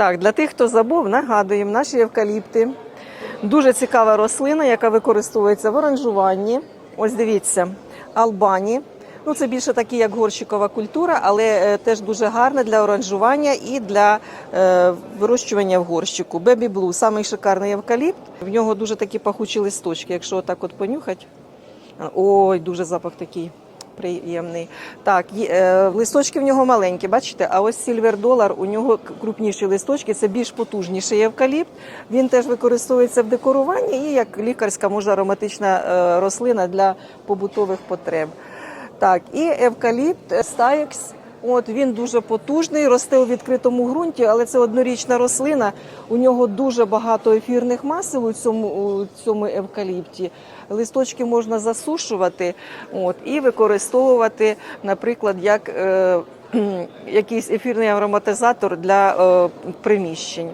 Так, для тих, хто забув, нагадуємо, наші евкаліпти. Дуже цікава рослина, яка використовується в оранжуванні. Ось дивіться, албані. Ну, це більше такі, як горщикова культура, але е, теж дуже гарна для оранжування і для е, вирощування в горщику. Бебі Блу самий шикарний евкаліпт. В нього дуже такі пахучі листочки. Якщо отак от понюхати, ой, дуже запах такий. Приємний. Так, е, листочки в нього маленькі, бачите? А ось Сільвер Долар, у нього крупніші листочки, це більш потужніший евкаліпт. Він теж використовується в декоруванні і як лікарська, може, ароматична е, рослина для побутових потреб. Так, і евкаліпт стаєкс. От він дуже потужний, росте у відкритому ґрунті, але це однорічна рослина. У нього дуже багато ефірних масел у цьому, у цьому евкаліпті. Листочки можна засушувати от, і використовувати, наприклад, як е, якийсь ефірний ароматизатор для е, приміщень.